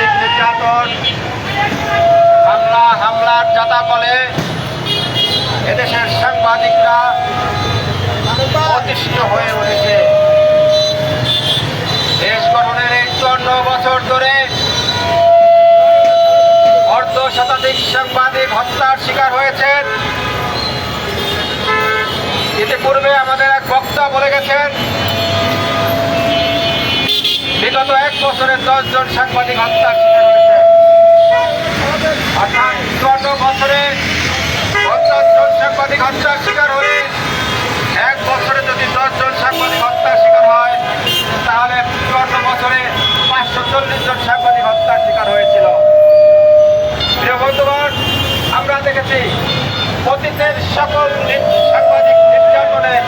সাংবাদিক নির্যাতন, হামলা, হামলার জাতাকলে এদেশের সাংবাদিকরা অতিষ্ঠ হয়ে উঠেছে। দেশ গঠনের এই চুয়ান্ন বছর ধরে অর্ধ শতাধিক সাংবাদিক হত্যার শিকার হয়েছেন। ইতিপূর্বে আমাদের এক এক বছরে দশ জন সাংবাদিক হত্যার শিকার হয়েছে। অর্থাৎ চুয়ান্ন বছরে পঞ্চাশ জন সাংবাদিক হত্যার শিকার হলে এক বছরে যদি দশ জন সাংবাদিক হত্যার শিকার হয়, তাহলে চুয়ান্ন বছরে পাঁচশো চল্লিশ জন সাংবাদিক হত্যার শিকার হয়েছিল। প্রিয় বন্ধুগণ, আমরা দেখেছি অতীতের সকল সাংবাদিক নির্যাতনের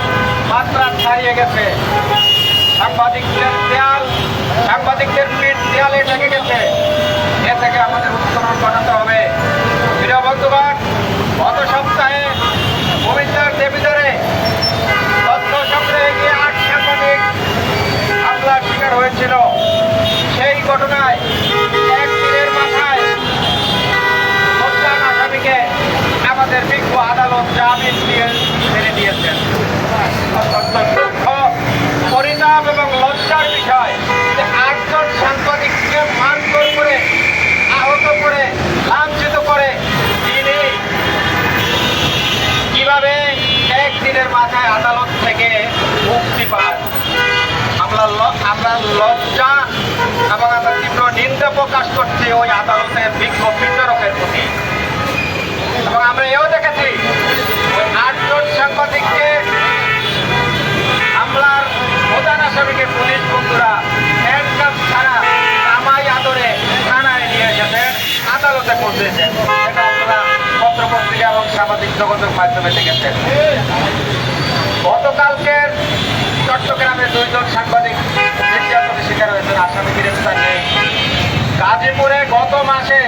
মাত্রা ছাড়িয়ে গেছে। সাংবাদিকদের দেয়াল, সাংবাদিকদের পিঠ দেয়ালে ঢেকে গেছে। এ থেকে আমাদের উত্তরণ ঘটাতে হবে। প্রিয় বন্ধুগণ, গত সপ্তাহে কুমিল্লার দেবীদারে তথ্য সংগ্রহে গিয়ে আট সাংবাদিক হামলার শিকার হয়েছিল। সেই ঘটনায় এক মাথায় হত্যার আসামিকে আমাদের বিজ্ঞ আদালত জামিন দিয়ে ছেড়ে দিয়েছেন। মাথায় আদালত থেকে মুক্তি পায়। আমরা আমরা লজ্জা এবং আমরা তীব্র নিন্দা প্রকাশ করছি ওই আদালতের বিজ্ঞ বিচারকের প্রতি। এবং আমরা এও দেখেছি আটজন সাংবাদিককে হামলার প্রধান আসামিকে পুলিশ বন্ধুরা হ্যান্ডকাপ ছাড়া জামাই আদরে থানায় নিয়ে এসেছে আদালতে পৌঁছেছেন। সামাজিক যোগাযোগ মাধ্যমে দেখেছেন। গতকালকের চট্টগ্রামে দুইজন সাংবাদিক নির্যাতনের শিকার হয়েছেন। আসামি গ্রেফতার গাজীপুরে গত মাসে